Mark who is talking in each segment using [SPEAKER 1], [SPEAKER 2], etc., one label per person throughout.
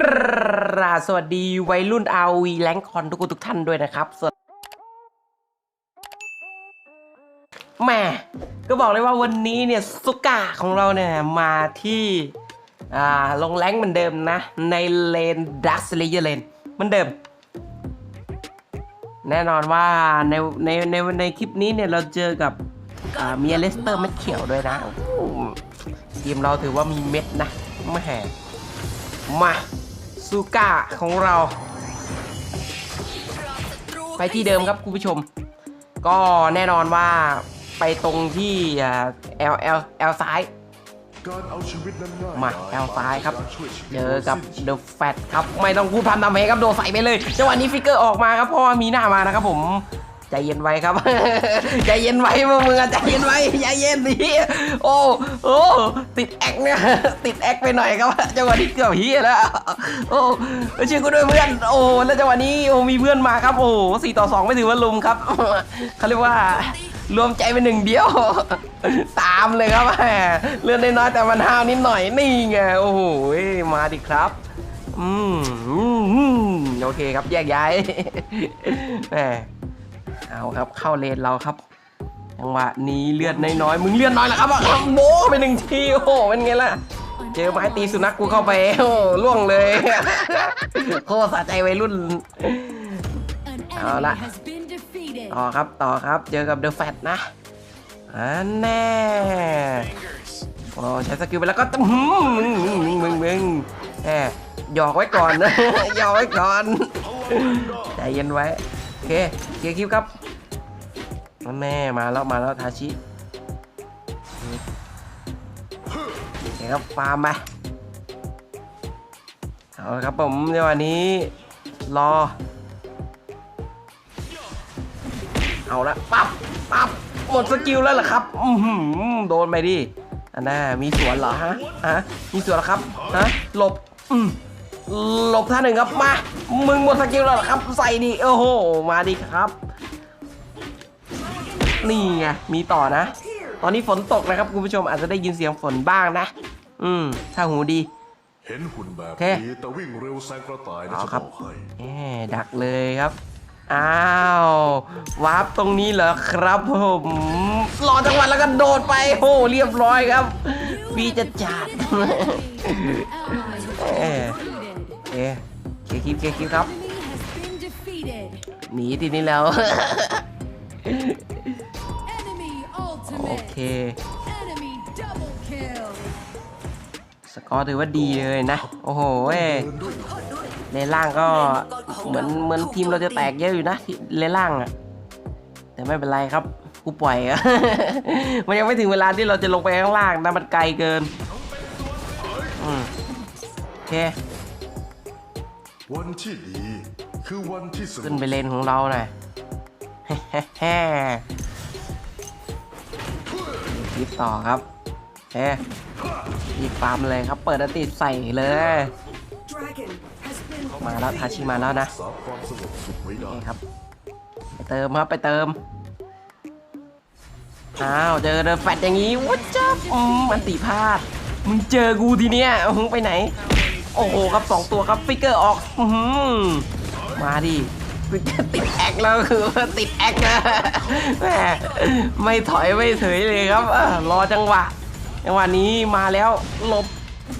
[SPEAKER 1] กราสวัสดีวัยรุ่นอาวีแรงคอนทุกคนทุกท่านด้วยนะครับสวัสแหม่ก็บอกเลยว่าวันนี้เนี่ยสุกาของเราเนี่ยมาที่อ่าลงแรงเหมือนเดิมนะ ในเลนดักสเลเยอร์เลนเหมือนเดิม แน่นอนว่าในในในในคลิปนี้เนี่ยเราเจอกับอ่ามีอเลสเตอร์เม็ดเขียวด้วยนะทีมเราถือว่ามีเม็ดนะแหม่มา ซูก้าของเรา ไปที่เดิมครับคุณผู้ชม ก็แน่นอนว่าไปตรงที่เอลเอลเอลซ้าย
[SPEAKER 2] กาเอาชีวิตนั้นง่าย
[SPEAKER 1] มาแอลซ้ายครับ เจอกับเดอะแฟตครับ ไม่ต้องพูดพันตามเพลงครับ โดนใส่ไปเลยจังหวะนี้ฟิกเกอร์ออกมาครับเพราะว่ามีหน้ามานะครับผม ใจเย็นไว้ครับ ใจเย็นไว้พวกมึงอะใจเย็นไว้ใจเย็นดิโอ้โอ้ติดแอคเนี่ยติดแอคไปหน่อยครับจังหวะนี้เกือบเฮียแล้วโอ้ช่วยกูด้วยเพื่อนโอ้แล้วจังหวะนี้โอ้มีเพื่อนมาครับโอ้สี่ต่อสองไม่ถือว่าลุมครับเขาเรียกว่ารวมใจเป็นหนึ่งเดียว ตามเลยครับเลื่อนได้น้อยแต่มันห้าวนิดหน่อยนี่ไงโอ้โหมาดิครับอืมอืมอืมโอเคครับแยกย้ายแหม เอาครับ เข้าเลนเราครับจังหวะนี้เลือดน้อยๆมึงเลือดน้อยแล้วครับอะโบ้ไปหนึ่งทีโอ้โหเป็นไงล่ะเจอไม้ตีสุนัขกูเข้าไปโอ้ล่วงเลยโคตรสะใจวัยรุ่น
[SPEAKER 3] An
[SPEAKER 1] Ờ,
[SPEAKER 3] enemy
[SPEAKER 1] lại.
[SPEAKER 3] has been defeated.
[SPEAKER 1] ต่อครับต่อครับเจอกับเดอะแฟตนะอันแน่โอ้ใช้สกิลไปแล้วก็อื้มึงมึงมึงมึงมึงแหมหยอกไว้ก่อนหยอกไว้ก่อนใจเย็นไว้ เคเคลียร์คลิปครับอันแน่มาแล้วมาแล้วทาชิโอเคครับฟาร์มไปเอาละครับผมในวันนี้รอ เอาละปั๊บปั๊บหมดสกิลแล้วเหรอครับอือหือโดนไปดิอันน่ามีสวนเหรอฮะฮะมีสวนเหรอครับฮะหลบอืม หลบท่าหนึ่งครับมา มึงหมดสกิลแล้วเหรอครับ ใส่ดิโอ้โห มาดิครับ นี่ไง มีต่อนะ ตอนนี้ฝนตกนะครับคุณผู้ชมอาจจะได้ยินเสียงฝนบ้างนะ อืม ถ้าหูดี
[SPEAKER 2] เห็นหุ่นแบบ
[SPEAKER 1] โอเค
[SPEAKER 2] นี้แต่วิ่งเร็วแซงกระต่ายนะ
[SPEAKER 1] เอา
[SPEAKER 2] จะ
[SPEAKER 1] ครับ
[SPEAKER 2] บอกให้
[SPEAKER 1] แหมดักเลยครับ อ้าววาร์ปตรงนี้เหรอครับผมรอจังหวะแล้วก็โดดไปโอ้เรียบร้อยครับวีจะจัด
[SPEAKER 3] Ally has been
[SPEAKER 1] เอ๊ะ
[SPEAKER 3] defeated.
[SPEAKER 1] เคคลิปเคคลิปครับหนีทีนี้แล้ว โอเค สกอร์ถือว่าดีเลยนะ โอ้โหเว้ยเลนล่างก็เหมือนเหมือนทีมเราจะแตกเยอะอยู่นะเลนล่างอะแต่ไม่เป็นไรครับกูปล่อยอะมันยังไม่ถึงเวลาที่เราจะลงไปข้างล่างนะมันไกลเกินอืมโอเค
[SPEAKER 2] วันที่ดี คือวันที่ส
[SPEAKER 1] ขึ้น
[SPEAKER 2] นุก
[SPEAKER 1] ไปเลนของเราหน่อยแฮ่คลิปต่อครับเอ๊รีบฟาร์มเลยครับ เปิดอันติใส่เลย มาแล้วทาชิมาแล้วนะ
[SPEAKER 2] สาความสงบสุขไม่ได้
[SPEAKER 1] นี่ครับ ไปเติมครับไปเติม อ้าว เจอเดอะแฟตอย่างงี้วัดจับอืมมันตีพลาด มึงเจอกูทีเนี้ยมึงไปไหน โอ้โหครับสองตัวครับฟิกเกอร์ออกอือหือมาดิติดแอคแล้วคือติดแอคนะแหมไม่ถอยไม่เถยเลยครับรอจังหวะจังหวะนี้มาแล้วลบ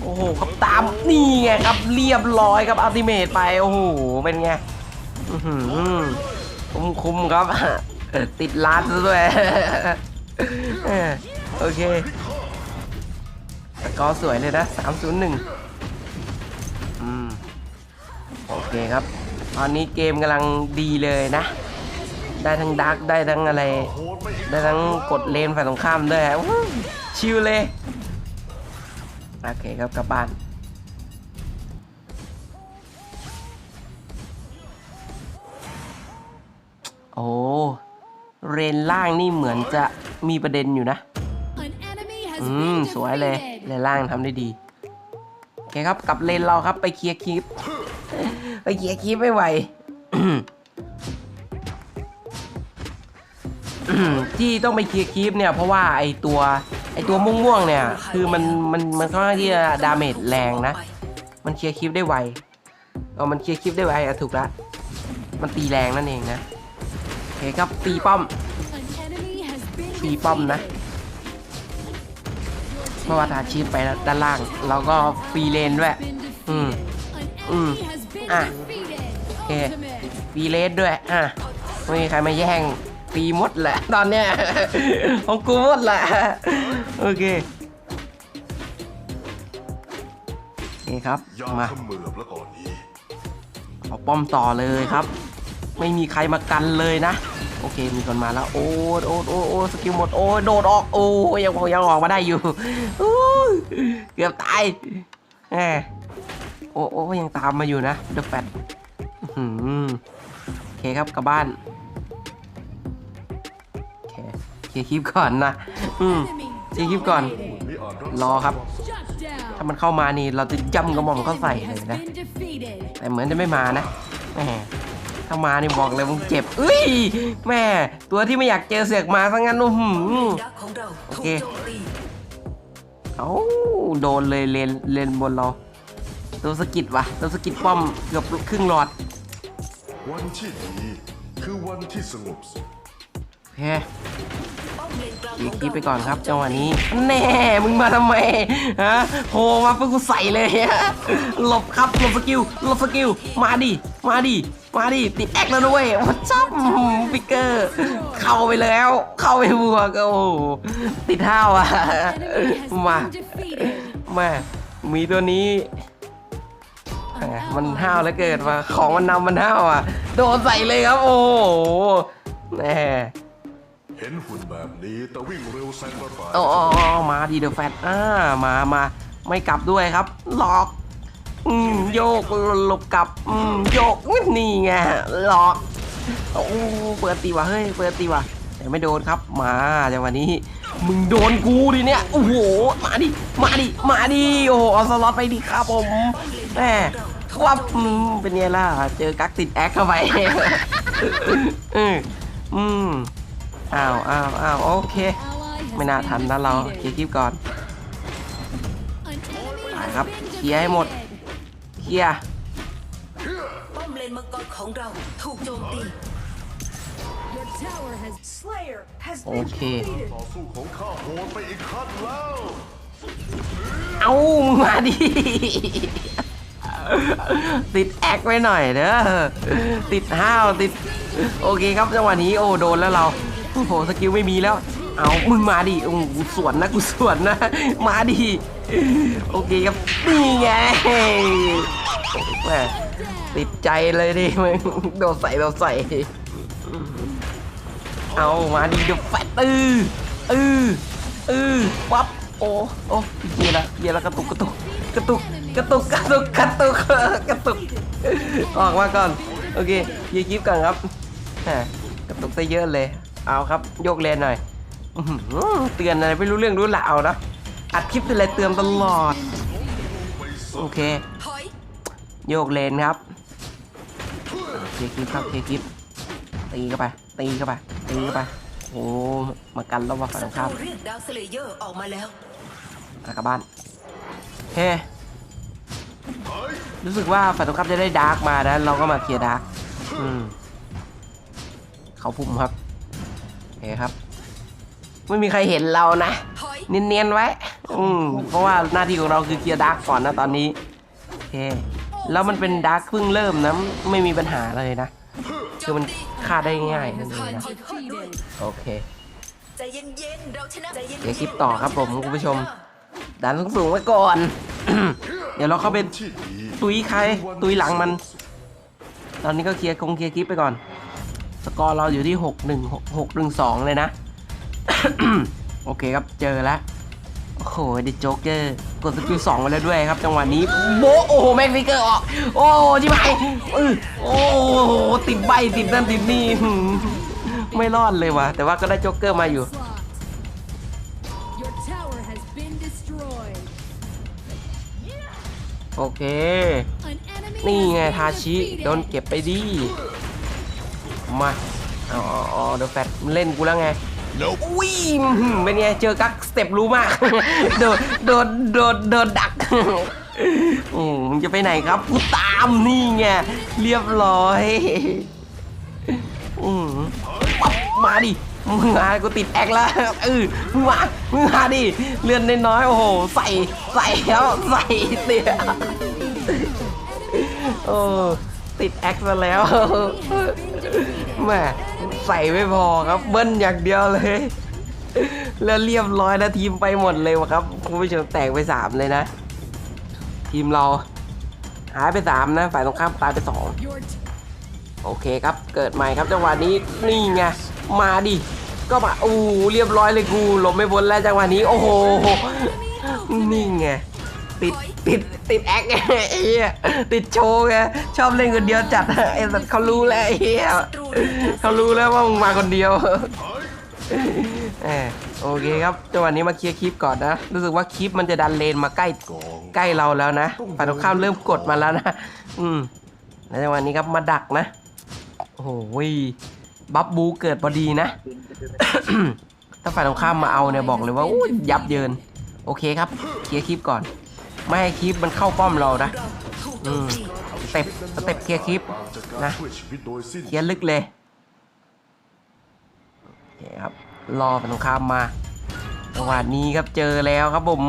[SPEAKER 1] โอ้โหครับตามนี่ไงครับเรียบร้อยครับอัลติเมทไปโอ้โหเป็นไงอุ้มคุ้มครับ ติดร้านด้วยโอเคกอร์สวยเลยนะ 301 โอเคครับ ตอนนี้เกมกำลังดีเลยนะ ได้ทั้งดักได้ทั้งอะไร
[SPEAKER 2] โหดไปอีก
[SPEAKER 1] ได้ทั้งกดเลนฝ่ายตรงข้ามด้วยวู้ชิลเลย โอเคครับกลับบ้านโอ้เรนล่างนี่เหมือนจะมีประเด็นอยู่นะ
[SPEAKER 3] An enemy has
[SPEAKER 1] อืม
[SPEAKER 3] been
[SPEAKER 1] สวยเลย
[SPEAKER 3] defeated.
[SPEAKER 1] เลนล่างทำได้ดี โอเคครับ กลับเลนเราครับไปเคลียร์คลิป ไปเคลียร์คลิปไม่ไหวที่ต้องไปเคลียร์คลิปเนี่ยเพราะว่าไอตัวไอตัวม่วงๆเนี่ย คือมันมันมันค่อนข้างที่จะดาเมจแรงนะ มันเคลียร์คลิปได้ไวเอามันเคลียร์คลิปได้ไวอะถูกละมันตีแรงนั่นเองนะโอเคครับตีป้อมตีป้อมนะเพราะว่าทาชีพไปด้านล่างเราก็ฟรีเลนด้วย
[SPEAKER 3] Been
[SPEAKER 1] อืม Mm.
[SPEAKER 3] enemy has been
[SPEAKER 1] Ah.
[SPEAKER 3] defeated.
[SPEAKER 1] Okay.
[SPEAKER 3] Ultimate.
[SPEAKER 1] ฟรีเลนด้วย อะไม่มีใครมาแย่งตีมดแหละ ตอนเนี้ย ของกูหมดแหละ โอเคโอเคครับ
[SPEAKER 2] ยา
[SPEAKER 1] มา
[SPEAKER 2] เขมือบแล้วตอนนี้
[SPEAKER 1] เอาป้อมต่อเลยครับ ไม่มีใครมากันเลยนะ โอเค มีคนมาแล้ว โอ้ยโอ้ยโอ้ยโอ้สกิลหมด โอ้ยโดดออก โอ้ยยังยังออกมาได้อยู่ เกือบตายแหม โอ้โอ้ยังตามมาอยู่นะเดอะแฟตโอเคครับกลับบ้านโอเคเคลียร์คลิปก่อนนะ อืมเคลียร์คลิปก่อน
[SPEAKER 2] ร
[SPEAKER 1] อครับ ถ้ามันเข้ามานี่เราจะย่ำกระหม่อมเข้าใส่เลยนะ แต่เหมือนจะไม่มานะแหมถ้ามานี่บอกเลยมึงเจ็บเอ้ยแม่ตัวที่ไม่อยากเจอเสือกมาซะงั้นอื้อหือ
[SPEAKER 4] ดักของเรา
[SPEAKER 1] โอเค เอาโดนเลยเลนเลนบนเรา ตัวสะกิดวะตัวสะกิดป้อมเกือบครึ่งหลอด
[SPEAKER 2] วันที่ดีคือวันที่สงบสุข
[SPEAKER 1] โอเค
[SPEAKER 4] ป้อมเลนกลาง
[SPEAKER 1] อี
[SPEAKER 4] ข
[SPEAKER 1] ก
[SPEAKER 4] อง
[SPEAKER 1] ที
[SPEAKER 4] เรา
[SPEAKER 1] ไปก่อนครับจังหวะนี้แน่มึงมาทำไมฮะโผล่มาเพื่อกูใส่เลยฮะหลบครับหลบสกิลหลบสกิลมาดิมาดิมาดิติดแอคแล้วด้วยวัดจับฟิกเกอร์ เข้าไปแล้ว เข้าไปบัวก็โอ้โหติดห้าวอะ
[SPEAKER 3] Enemy has
[SPEAKER 1] มา
[SPEAKER 3] been defeated.
[SPEAKER 1] แม่มีตัวนี้
[SPEAKER 3] An
[SPEAKER 1] แห มมัน
[SPEAKER 3] ally
[SPEAKER 1] ห้าว
[SPEAKER 3] has
[SPEAKER 1] แล้วเกิดมาของมันนำมันห้าวอะ โดนใส่เลยครับ โอ้โหแน่
[SPEAKER 2] เห็นหุ่นแบบนี้แต่วิ่งเร็วแซงกระต่าย
[SPEAKER 1] อ๋อมาดีเดอะแฟตอ่ามามาไม่กลับด้วยครับ หลอกอืมโยกหลบกลับอืมโยกอุ๊ยนี่ไงหลอกโอ้เปิดตีว่ะเฮ้ยเปิดตีว่ะแต่ไม่โดนครับมาจังหวะนี้ มึงโดนกูดิเนี่ยโอ้โหมาดิมาดิมาดิโอ้โหเอาสล็อตไปดิครับผมแหม วับอืมเป็นไงล่ะ เจอกักติดแอคเข้าไปอืมอืมอ้าวอ้าวอ้าวโอเค
[SPEAKER 3] ally has
[SPEAKER 1] ไม่น่าทัน
[SPEAKER 3] been
[SPEAKER 1] นะเราเคลีย
[SPEAKER 3] defeated.
[SPEAKER 1] ร์คลิปก่อน
[SPEAKER 3] An enemy
[SPEAKER 1] ไป
[SPEAKER 3] has
[SPEAKER 1] ครับ
[SPEAKER 3] been
[SPEAKER 1] เคลียร์ให้หมด
[SPEAKER 3] defeated.
[SPEAKER 1] เคลียร์
[SPEAKER 4] ป้อมเลนมังกรของเราถูกโจมตี
[SPEAKER 3] Your tower has
[SPEAKER 1] โอเค
[SPEAKER 2] ต่อสู้ของข้าโหดไปอีกขั้นแล้ว
[SPEAKER 1] เอามึงมาดิ ติดแอคไว้หน่อยเด้อติดห้าวติด โอเคครับจังหวะนี้โอ้โดนแล้วเราโอ้โหสกิลไม่มีแล้ว เอามึงมาดิโอ้กูสวนนะกูสวนนะ มาดิโอเคครับนี่ไงแหมติดใจเลยดิมึงโดนใส่โดนใส่เอามาดิเดี๋ยวแฟตอืออืออืออปั๊บโอ้โอ้เยียละเยียละกระตุกกระตุกกระตุก กระตุกกระตุกกระตุกกระตุกออกมาก่อนโอเคยีคลิปก่อนครับแหมกระตุกได้เยอะเลย เอาครับโยกเลนหน่อยอื้อหือเตือนอะไรไม่รู้เรื่องรู้ราวนะอัดคลิปเป็นอะไรเตือนตลอดโอเค
[SPEAKER 4] ถอย
[SPEAKER 1] โยกเลนครับเคลียร์คลิปครับเคลียร์คลิปตีเข้าไปตีเข้าไปตีเข้าไปโอ้มากันแล้วว่าฝั่งต
[SPEAKER 4] ศั
[SPEAKER 1] รง
[SPEAKER 4] ต
[SPEAKER 1] ข้าม
[SPEAKER 4] รูเรียกดาวสเลเยอร์ออกมาแล้ว
[SPEAKER 1] อะกลับบ้านเฮ้ รู้สึกว่าฝั่งตรงข้ามจะได้ดาร์กมานะเราก็มาเคลียร์ดาร์กอืมเขาพุ่มครับโอเคครับ ไม่มีใครเห็นเรานะ
[SPEAKER 4] ถอย
[SPEAKER 1] เนียนๆไว้ อืมเพราะว่าหน้าที่ของเราคือเคลียร์ดาร์กก่อนนะตอนนี้โอเคแล้วมันเป็นดาร์กเพิ่งเริ่มนะไม่มีปัญหาเลยนะคือมันฆ่าได้ง่ายนั่นเองนะ
[SPEAKER 3] defeated.
[SPEAKER 1] โอเค
[SPEAKER 4] ใจเย็นๆเราชนะใจเย็นๆ
[SPEAKER 1] เดี๋ยวคลิปต่อครับผมคุณผู้ชม ดันสูงไว้ก่อน เดี๋ยวเราเข้าไป
[SPEAKER 2] วัน
[SPEAKER 1] ตุยใคร ตุยหลังมัน ตอนนี้ก็เคลียร์คงเคลียร์คลิปไปก่อน สกอร์เราอยู่ที่ 6 1 6 1 2 เลยนะ โอเคครับเจอแล้วโอ้โหดิโจ๊กเกอร์กดสกิลสองมาแล้วด้วยครับ จังหวะนี้โบโอ้โหแม็กฟิเกอร์ออกโอ้จิบไปโอ้โหติดใบติดนั่นติดนี่ไม่รอดเลยว่ะแต่ว่าก็ได้โจ๊กเกอร์มาอยู่ โอเค
[SPEAKER 3] An enemy
[SPEAKER 1] นี่
[SPEAKER 3] has
[SPEAKER 1] ไง
[SPEAKER 3] been
[SPEAKER 1] ทาชิ
[SPEAKER 3] defeated.
[SPEAKER 1] โดนเก็บไปดิมาอ๋ออ๋อเดอะแฟตเล่นกูแล้วไงอุ้ยอื้อหือเป็นไงเจอกักสเต็ปรู้มาก โดนโดนโดนโดนดักโอ้มึงจะไปไหนครับกูตามนี่ไงเรียบร้อยอืมปั๊บมาดิ มึงมากูติดแอคแล้วเออมึงมามึงมาดิเลื่อนน้อยๆโอ้โหใส่ใส่แล้วใส่เตี่ยโอ้ติดแอคซะแล้วแหม่ใส่ไม่พอครับเบิ้ลอย่างเดียวเลย แล้วเรียบร้อยนะทีมไปหมดเลยวะครับคุณผู้ชมแตกไปสามเลยนะ ทีมเราหายไปสามนะ ฝ่ายตรงข้ามตายไปสองโอเคครับ เกิดใหม่ครับจังหวะนี้นี่ไง มาดิ ก็มาโอ้เรียบร้อยเลยกูหลบไม่พ้นแล้วจังหวะนี้ โอ้โห นี่ไง ติด ติด ติดแอคไงไอ้เหี้ยติดโชว์ไง ชอบเล่นคนเดียวจัดไอ้สัตว์เขารู้แล้วไอ้เหี้ยเขารู้แล้วว่ามึงมาคนเดียวโอเคครับจังหวะนี้มาเคลียร์คลิปก่อนนะ รู้สึกว่าคลิปมันจะดันเลนมาใกล้ใกล้เราแล้วนะฝ่ายตรงข้ามเริ่มกดมาแล้วนะ อืมแล้วจังหวะนี้ครับมาดักนะ โอ้โห บัฟบูเกิดพอดีนะ ถ้าฝ่ายตรงข้ามมาเอาเนี่ยบอกเลยว่าอู้ยับเยิน โอเคครับเคลียร์คลิปก่อน ไม่ให้คลิปมันเข้าป้อมเรานะ
[SPEAKER 4] เราถูกโจ
[SPEAKER 1] อื
[SPEAKER 4] ม
[SPEAKER 1] ม
[SPEAKER 4] ตี
[SPEAKER 1] สเต็ปสเต็ปเคลียร์คลิปนะเคลียร์ลึกเลยโอเคครับรอฝ่ายตรงข้ามมาจังหวะนี้ครับเจอแล้วครับผม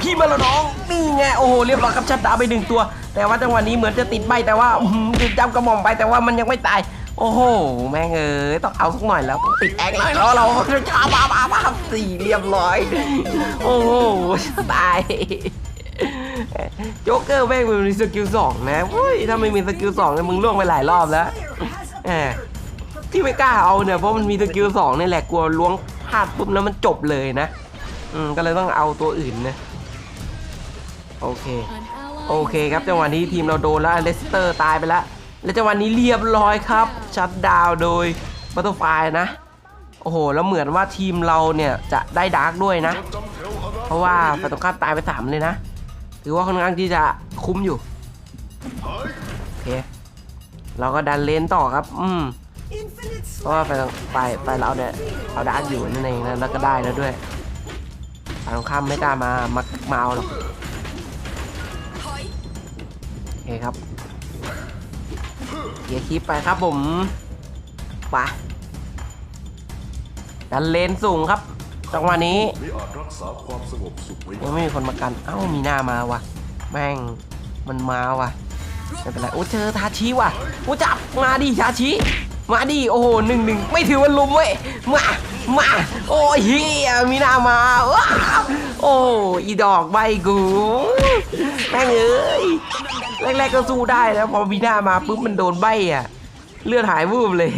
[SPEAKER 1] พี่มาแล้วน้องนี่ไงโอ้โหเรียบร้อยครับชัดดาไปหนึ่งตัว แต่ว่าจังหวะนี้เหมือนจะติดใบแต่ว่าอื้อหือจุดจำกระหม่อมไปแต่ว่ามันยังไม่ตาย โอ้โห แม่งเอ้ยต้องเอาสักหน่อยแล้วติดแอกหน่อยแล้วเราช้าบ้าบ้าบ้าสี่เรียบร้อย โอ้โหตายโจ๊กเกอร์แม่งมีสกิลสองนะเฮ้ยถ้าไม่มีสกิลสองเนี่ยมึงล่วงไปหลายรอบแล้วแหมที่ไม่กล้าเอาเนี่ยเพราะมันมีสกิลสองนี่แหละกลัวล้วงพลาดปุ๊บแล้วมันจบเลยนะ อืมก็เลยต้องเอาตัวอื่นนะ โอเค โอเคครับจังหวะนี้ทีมเราโดนแล้วเลสเตอร์ตายไปแล้ว และจังหวะนี้เรียบร้อยครับ ชัดดาวโดยบัตเตอร์ไฟนะ โอ้โห แล้วเหมือนว่าทีมเราเนี่ยจะได้ดาร์กด้วยนะ เพราะว่าฝ่ายตรงข้ามตายไปสามเลยนะ ถือว่าค่อนข้างที่จะคุ้มอยู่ โอเค เราก็ดันเลนต่อครับ อืมเพราะว่าฝ่ายฝ่ายฝ่ายเราเนี่ยเอาดาร์กอยู่นั่นเองนะ แล้วก็ได้แล้วด้วยฝ่ายตรงข้ามไม่กล้ามามามาเอาหรอก
[SPEAKER 4] ถอย
[SPEAKER 1] โอเคครับ เกียร์คลิปไปครับผมไปดันเลนสูงครับจังหวะนี้
[SPEAKER 2] ไม่อาจรักษาความสงบสุขไว้
[SPEAKER 1] ยังไม่มีคนมากัน เอ้ามีหน้ามาว่ะแม่งมันมาว่ะไม่เป็นไรโอ้เจอทาชิว่ะโอ้จับมาดิทาชิมาดิโอ้โหหนึ่งหนึ่งไม่ถือว่าลุมเว้ยมามาโอ้เฮียมีหน้ามาโอ้อีดอกใบกูแม่งเอ้ย แรกๆก็สู้ได้แล้วพอมีหน้ามาปุ๊บมันโดนใบอะ เลือดหายวูบเลย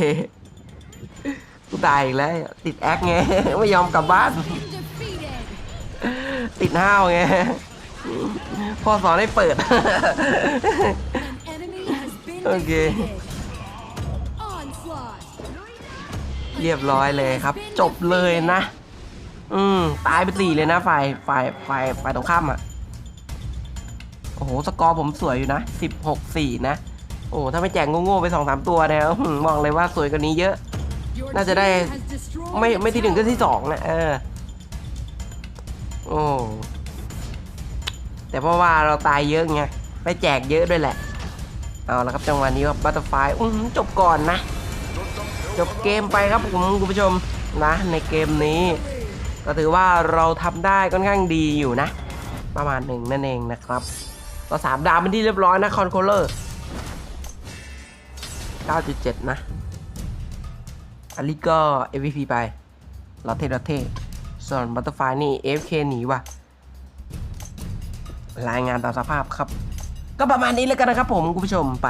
[SPEAKER 1] กูตายอีกแล้ว ติดแอคไง ไม่ยอมกลับบ้าน ติดห้าวไงพ่อสอนให้เปิด
[SPEAKER 3] An enemy has been
[SPEAKER 1] Okay.
[SPEAKER 3] defeated. Onslaught.
[SPEAKER 1] เรียบร้อยเลยครับ จบเลยนะ อืม ตายไปสี่เลยนะ ฝ่ายฝ่ายฝ่ายฝ่ายตรงข้ามอะ โอ้โห สกอร์ผมสวยอยู่นะสิบหกสี่นะ โอ้ถ้าไม่แจกโง่ๆไปสองสามตัวนี่ยอื้อหือมองเลยว่าสวยกว่านี้เยอะ น่าจะได้ไม่ไม่ที่หนึ่งก็ที่สองนะเออโอ้แต่เพราะว่าเราตายเยอะไงไปแจกเยอะด้วยแหละ เอาละครับจังหวะนี้ครับบัตเตอร์ไฟจบก่อนนะ จบเกมไปครับผมคุณผู้ชมนะ ในเกมนี้ ก็ถือว่าเราทำได้ค่อนข้างดีอยู่นะ ประมาณหนึ่งนั่นเองนะครับ เราสามดาวเป็นที่เรียบร้อยนะคอนโทรลเลอร์9.7 นะ อันนี้ก็ MVP ไปลอเทลอเทส่วนบัตเตอร์ไฟนี่ FK หนีว่ะ รายงานตามสภาพครับ ก็ประมาณนี้แล้วกันนะครับผม คุณผู้ชมไป